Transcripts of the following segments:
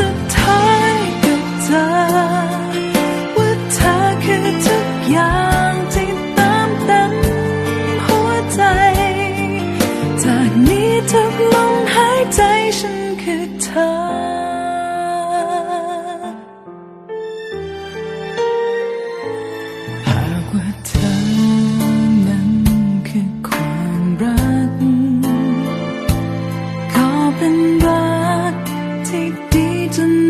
สุดท้ายกับเธอ ว่าเธอคือทุกอย่างที่ตามเต็มหัวใจ จากนี้ทุกลมหายใจฉันคือเธอ and.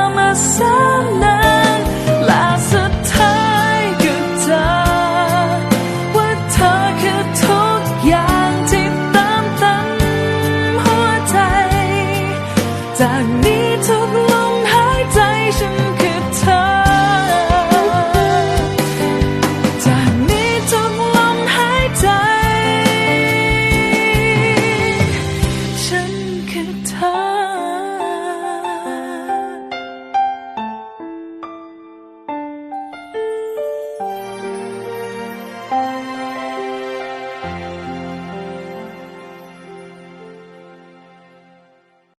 จากนี้ทุกลมหายใจฉัน